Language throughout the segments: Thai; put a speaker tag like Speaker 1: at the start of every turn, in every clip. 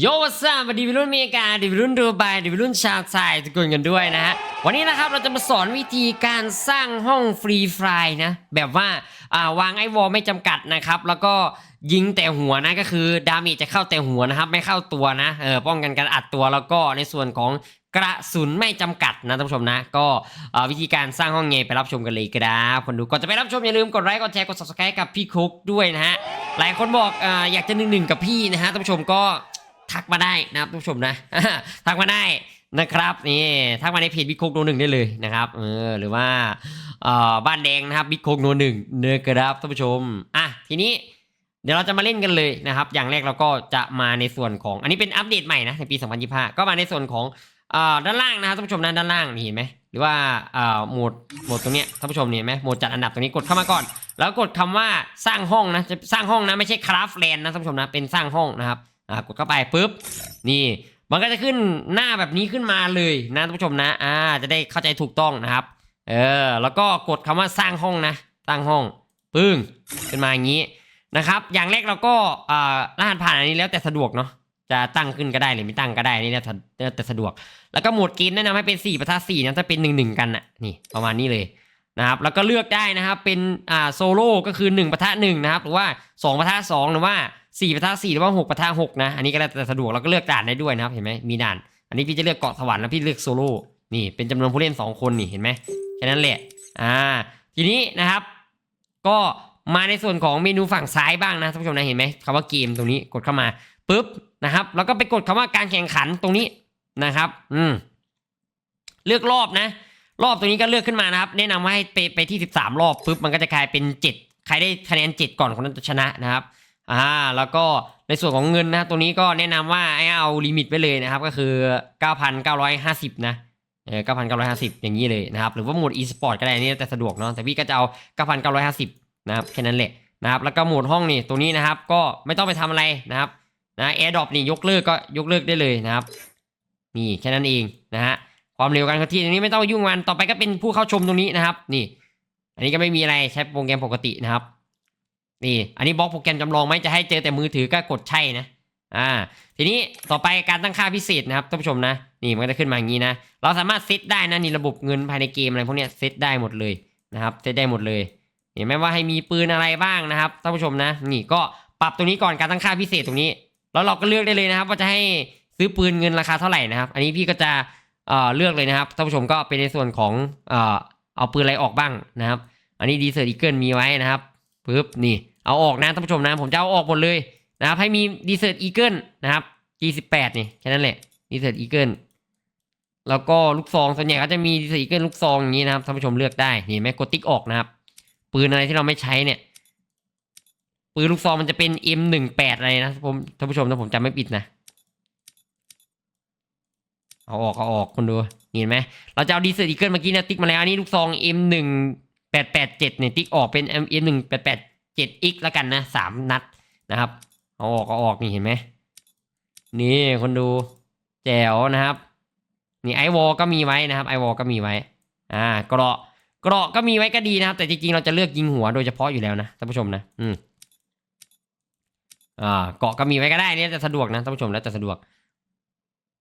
Speaker 1: โยวัสซัมสวัสดีวัรุ่นเมกาดิวัรุ่นดูไบดิวัรุ่นชาวไทยทุกคนกันด้วยนะฮะวันนี้นะครับเราจะมาสอนวิธีการสร้างห้องฟรีไฟล์นะแบบว่าวางไอวอลไม่จำกัดนะครับ แล้วก็ยิงแต่หัวนะก็คือดาเมจจะเข้าแต่หัวนะครับ ไม่เข้าตัวนะเออป้องกันการอัดตัวแล้วก็ในส่วนของกระสุนไม่จำกัดนะท่านผู้ชมนะ ก็วิธีการสร้างห้องเงไปรับชมกันเลยก็ได้คนดูก่อนจะไปรับชมอย่าลืมกดไลค์กดแชร์กด subscribe กับพี่คุกด้วยนะฮะหลายคนบอกออยากจะหนึ่งหนึ่งกับพี่นะฮะท่านผู้ชมก็ ทักมาได้นะครับท่านผู้ชมนะ ทักมาได้นะครับนี่ทักมาในเพจบิ๊กโคกโนหนึ่งได้เลยนะครับเออหรือว่าออบ้านแดงนะครับบิ๊กโคกโนหนึ่งเนื้อกระดับท่านผู้ชมอะทีนี้เดี๋ยวเราจะมาเล่นกันเลยนะครับ อย่างแรกเราก็จะมาในส่วนของอันนี้เป็นอัปเดตใหม่นะในปี 2025 ก็มาในส่วนของอด้านล่างนะครับท่านผู้ชมนะด้านล่างนี่เห็นไหมหรือว่าโหมดโหมดตรงเนี้ยท่านผู้ชมเห็นไหมโหมดจัดอันดับตรงนี้กดเข้ามาก่อน แล้วกดคำว่าสร้างห้องนะจะสร้างห้องนะไม่ใช่คราฟแลนด์นะท่านผู้ชมนะเป็นสร้างห้องนะครับ อ่ากดเข้าไปปุ๊บนี่มันก็จะขึ้นหน้าแบบนี้ขึ้นมาเลยนะท่านผู้ชมนะอ่าจะได้เข้าใจถูกต้องนะครับ เออแล้วก็กดคำว่าสร้างห้องนะสร้างห้องปึ้งขึ้นมาอย่างนี้นะครับ อย่างแรกเราก็อ่ารหัสผ่านอันนี้แล้วแต่สะดวกเนาะจะตั้งขึ้นก็ได้หรือไม่ตั้งก็ได้นี่แล้วแต่สะดวก แล้วก็โหมดเกมแนะนำให้เป็น4ประทั4นะถ้าเป็น1 1กันน่ะนี่ประมาณนี้เลยนะครับแล้วก็เลือกได้นะครับเป็นอ่าโซโล่ก็คือ1ประทะ1นะครับหรือว่า2ประทะ2หรือว่า 4ประทะ4หรือว่า6ประทะ6นะ อันนี้ก็แล้วแต่สะดวกแล้วก็เลือกด่านได้ด้วยนะครับเห็นไหมมีด่าน อันนี้พี่จะเลือกเกาะสวรรค์แล้วพี่เลือกโซโล่นี่เป็นจำนวนผู้เล่น 2 คนนี่เห็นไหมแค่นั้นแหละอ่าทีนี้นะครับ ก็มาในส่วนของเมนูฝั่งซ้ายบ้างนะท่านผู้ชมนะเห็นไหมคำว่าเกมตรงนี้กดเข้ามาปุ๊บนะครับ แล้วก็ไปกดคำว่าการแข่งขันตรงนี้นะครับ อืมเลือกรอบนะ รอบตรงนี้ก็เลือกขึ้นมานะครับ แนะนำว่าให้ไปไปที่ 13 รอบปุ๊บมันก็จะกลายเป็น 7 ใครได้คะแนน 7 ก่อนคนนั้นจะชนะนะครับ อ่าแล้วก็ในส่วนของเงินนะตรงนี้ก็แนะนำว่าให้เอาลิมิตไว้เลยนะครับ ก็คือ 9,950 นะเออ9,950 อย่างนี้เลยนะครับ หรือว่าโหมด e-sport ก็ได้นี่แต่สะดวกเนาะแต่พี่ก็จะเอา 9,950 นะครับแค่นั้นแหละนะครับแล้วก็โหมดห้องนี่ตรงนี้นะครับ ก็ไม่ต้องไปทำอะไรนะครับนะ AirDrop นี่ยกเลิกก็ยกเลิกได้เลยนะครับ นี่แค่นั้นเองนะฮะความเร็วการเคลื่อนที่ตรงนี้ไม่ต้องยุ่งมันต่อไปก็เป็นผู้เข้าชมตรงนี้นะครับ นี่ อันนี้ก็ไม่มีอะไรใช้โปรแกรมปกตินะครับ นี่ อันนี้บล็อกโปรแกรมจำลองไหมจะให้เจอแต่มือถือก็กดใช่นะ อ่า ทีนี้ต่อไปการตั้งค่าพิเศษนะครับท่านผู้ชมนะ นี่มันก็จะขึ้นมาอย่างนี้นะ เราสามารถเซตได้นะนี่ระบบเงินภายในเกมอะไรพวกเนี้ยเซตได้หมดเลยนะครับ เซตได้หมดเลย เห็นไหมว่าให้มีปืนอะไรบ้างนะครับท่านผู้ชมนะ นี่ก็ปรับตรงนี้ก่อนการตั้งค่าพิเศษตรงนี้ แล้วเราก็เลือกได้เลยนะครับ ว่าจะให้ซื้อปืนเงินราคาเท่าไหร่นะครับ อันนี้พี่ก็จะเอ่อเลือกเลยนะครับท่านผู้ชมก็เป็นในส่วนของเอ่อเอาปืนอะไรออกบ้างนะครับ อันนี้ดีเซอร์อีเกิลมีไว้นะครับ ปึ๊บนี่เอาออกนะท่านผู้ชมนะ ผมจะเอาออกหมดเลยนะครับให้มีดีเซอร์อีเกิลนะครับ G18 นี่แค่นั้นแหละดีเซอร์อีเกิลแล้วก็ลูกซองส่วนใหญ่ก็จะมีดีเซอร์อีเกิลลูกซองอย่างนี้นะครับท่านผู้ชมเลือกได้นี่เห็นไหมกดติ๊กออกนะครับปืนอะไรที่เราไม่ใช้เนี่ยปืนลูกซองมันจะเป็น M18 อะไรนะผมท่านผู้ชมถ้าผมจำไม่ผิดนะเอาออกเอาออกคนดูเห็นไหมเราจะเอาดีเซอร์อีเกิลเมื่อกี้เนะติ๊กมาแล้วนนี้ลูกซอง M1 หนึ่งแปดแปดเจ็ดเนี่ยติ๊กออกเป็น M M หนึ่งแปดแปดเจ็ด X แล้วกันนะสามนัดนะครับเอาออกเอาออกนี่เห็นไหมนี่คนดูแจ๋วนะครับนี่ไอวอลก็มีไว้นะครับไอวอลก็มีไว้อ่าเกราะเกราะก็มีไว้ก็ดีนะครับ แต่จริงๆเราจะเลือกยิงหัวโดยเฉพาะอยู่แล้วนะท่านผู้ชมนะอืมอ่าเกราะก็มีไว้ก็ได้นี่จะสะดวกนะท่านผู้ชมแล้วจะสะดวก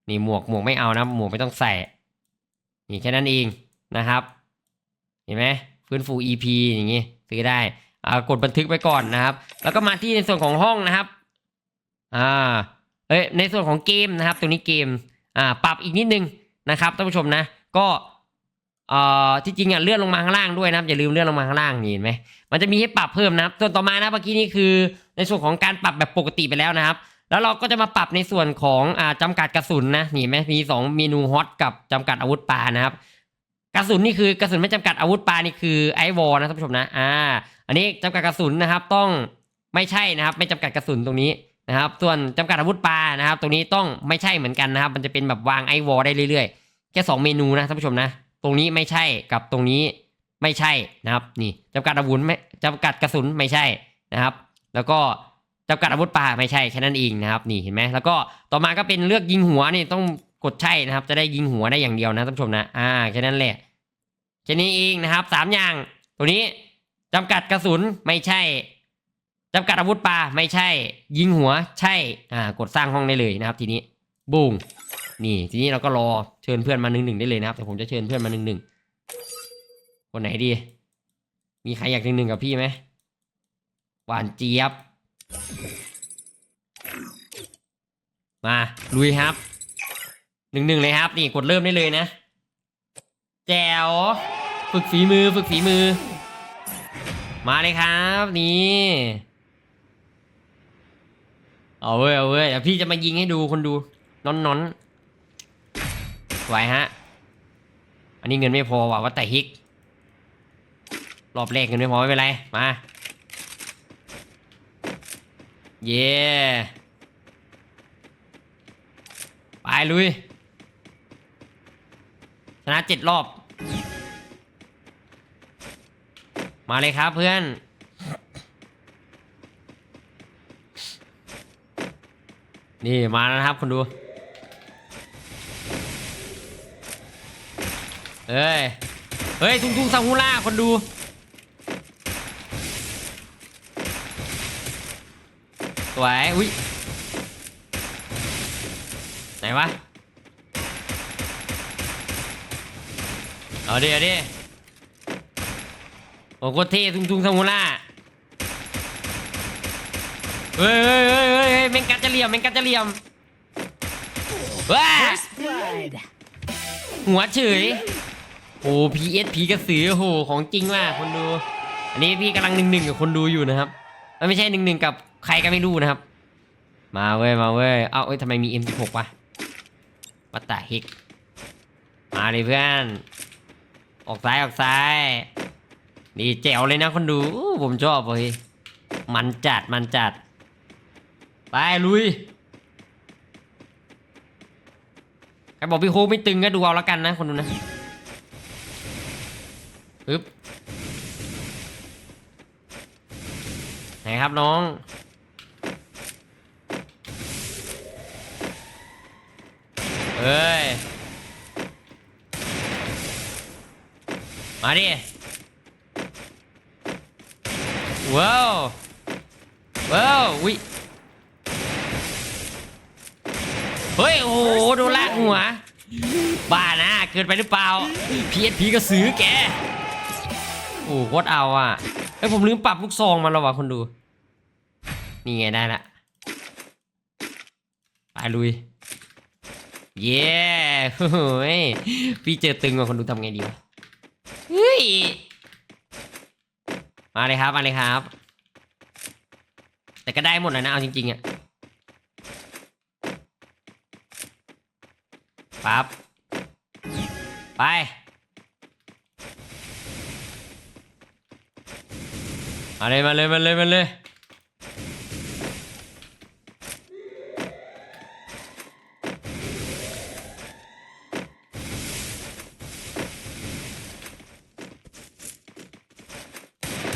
Speaker 1: นี่หมวกหมวกไม่เอานะหมวกไม่ต้องใส่นี่แค่นั้นเองนะครับ เห็นไหม ฟื้นฟู EP อย่างงี้ซื้อได้อ่ากดบันทึกไว้ก่อนนะครับ แล้วก็มาที่ในส่วนของห้องนะครับ อ่า เอ้ยในส่วนของเกมนะครับ ตรงนี้เกม อ่า ปรับอีกนิดนึงนะครับท่านผู้ชมนะ ก็เอ่อที่จริงอะเลื่อนลงมาข้างล่างด้วยนะอย่าลืมเลื่อนลงมาข้างล่างนี่เห็นไหมมันจะมีให้ปรับเพิ่มนะครับ ส่วนต่อมานะเมื่อกี้นี่คือ ในส่วนของการปรับแบบปกติไปแล้วนะครับ แล้วเราก็จะมาปรับในส่วนของอ่าจำกัดกระสุนนะนี่เห็นไหมมีสองเมนูฮอตกับจำกัดอาวุธปานะครับ กระสุนนี่คือกระสุนไม่จำกัดอาวุธปลานี่คือไอวอลนะท่านผู้ชมนะอ่า อันนี้จำกัดกระสุนนะครับต้องไม่ใช่นะครับ ไม่จำกัดกระสุนตรงนี้นะครับ ส่วนจำกัดอาวุธปลานะครับ ตรงนี้ต้องไม่ใช่เหมือนกันนะครับ มันจะเป็นแบบวางไอวอลได้เรื่อยๆ แค่สองเมนูนะท่านผู้ชมนะ ตรงนี้ไม่ใช่กับตรงนี้ไม่ใช่นะครับ นี่จำกัดอาวุธไม่จำกัดกระสุนไม่ใช่นะครับ แล้วก็จำกัดอาวุธปลาไม่ใช่แค่นั้นเองนะครับ นี่เห็นไหมแล้วก็ต่อมาก็เป็นเลือกยิงหัวนี่ต้องกดใช่นะครับ จะได้ยิงหัวได้อย่างเดียวนะท่านผู้ชมนะอ่าแค่นั้นแหละ แค่นี้เองนะครับสามอย่าง ตัวนี้จำกัดกระสุนไม่ใช่จำกัดอาวุธปลาไม่ใช่ ยิงหัวใช่อ่ากดสร้างห้องได้เลยนะครับ ทีนี้บุ้งนี่ทีนี้เราก็รอเชิญเพื่อนมาหนึ่งหนึ่งได้เลยนะครับแต่ผมจะเชิญเพื่อนมาหนึ่งหนึ่งคนไหนดี มีใครอยากหนึ่งหนึ่งกับพี่ไหมหวานเจี๊ยบ มาลุยครับหนึ่งหนึ่งเลยครับ นี่กดเริ่มได้เลยนะ แจ๋วฝึกฝีมือฝึกฝีมือ มาเลยครับนี่เอาเว้ยเอาเว้ยเดี๋ยวพี่จะมายิงให้ดูคนดูน้อนน้อนไหวฮะ อันนี้เงินไม่พอว่ะว่าแต่ฮิก รอบแรกเงินไม่พอไม่เป็นไร มา เย่ไปลุย ชนะเจ็ดรอบ มาเลยครับเพื่อน นี่มาแล้วนะครับคนดูเฮ้ย เฮ้ย ทุงทุงซาฮูล่าคนดูสวยอุ้ยไหนวะ เอาดิเอาดิโอ้โคตรเท่ทุงทุงซามูล่าเฮ้ยเฮ้ยเฮ้ยเฮ้ยเฮ้ยแมงกัดจะเหลี่ยมแมงกัดจะเหลี่ยมว้า
Speaker 2: First blood.
Speaker 1: หัวเฉยโอ้พีเอสผีกระสือโอ้โหของจริงว่ะคนดู อันนี้พี่กำลังหนึ่งหนึ่งกับคนดูอยู่นะครับเอ้ยไม่ใช่หนึ่งหนึ่งกับใครก็ไม่รู้นะครับ มาเว้ยมาเว้ยเอ้าเอ้ยทำไมมี M16 วะวัตตาฮิกมาเลยเพื่อน ออกซ้ายออกซ้าย นี่แจ๋วเลยนะคนดูผมชอบเลยมันจัดมันจัด ไปลุยใครบอกพี่โคไม่ตึงก็ดูเอาแล้วกันนะคนดูนะปึ๊บไหนครับน้องเอ้ย มาดิ ว้าว ว้าววิเฮ้ย โอ้โห โดนลากหัว บ้านะ เกินไปหรือเปล่า พีเอสพีก็ซื้อแก โอ้โหโคตรเอาอะเฮ้ยผมลืมปรับลูกซองมาแล้วว่ะคนดู นี่ไงได้ละ ไปลุย เย้โอ้ยพี่เจอตึงว่ะคนดูทำไงดีวะ เฮ้ยมาเลยครับ มาเลยครับ แต่ก็ได้หมดเลยนะ เอาจริงๆอะปั๊บ ไป มาเลย มาเลย มาเลย มาเลย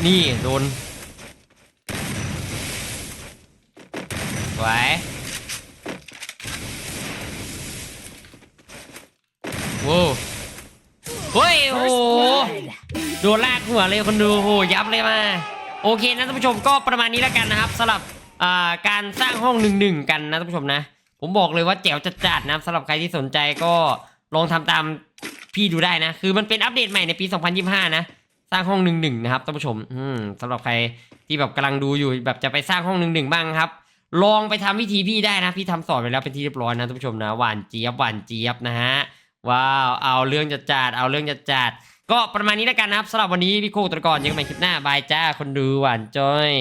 Speaker 1: นี่โดนไหวโว้วเฮ้ยโอ้
Speaker 2: First
Speaker 1: โห
Speaker 2: blood.
Speaker 1: โดนลากหัวเลยคนดูโหยับเลยมา โอเคนะท่านผู้ชมก็ประมาณนี้แล้วกันนะครับสำหรับอ่าการสร้างห้องหนึ่งหนึ่งกันนะท่านผู้ชมนะ ผมบอกเลยว่าแจ๋วจัดๆนะครับสำหรับใครที่สนใจก็ลองทำตามพี่ดูได้นะ คือมันเป็นอัปเดตใหม่ในปี 2025 นะ สร้างห้องหนึ่งหนึ่งนะครับท่านผู้ชมอืมสำหรับใครที่แบบกำลังดูอยู่แบบจะไปสร้างห้องหนึ่งหนึ่งบ้างครับ ลองไปทำวิธีพี่ได้นะพี่ทำสอนไปแล้วเป็นที่เรียบร้อยนะท่านผู้ชมนะหวานเจี๊ยบหวานเจี๊ยบนะฮะว้าวเอาเรื่องจะจัดเอาเรื่องจะจัดก็ประมาณนี้แล้วกันนะครับสำหรับวันนี้พี่โคกตะกอนเจอกันใหม่คลิปหน้าบายจ้าคนดูหวานจ้อย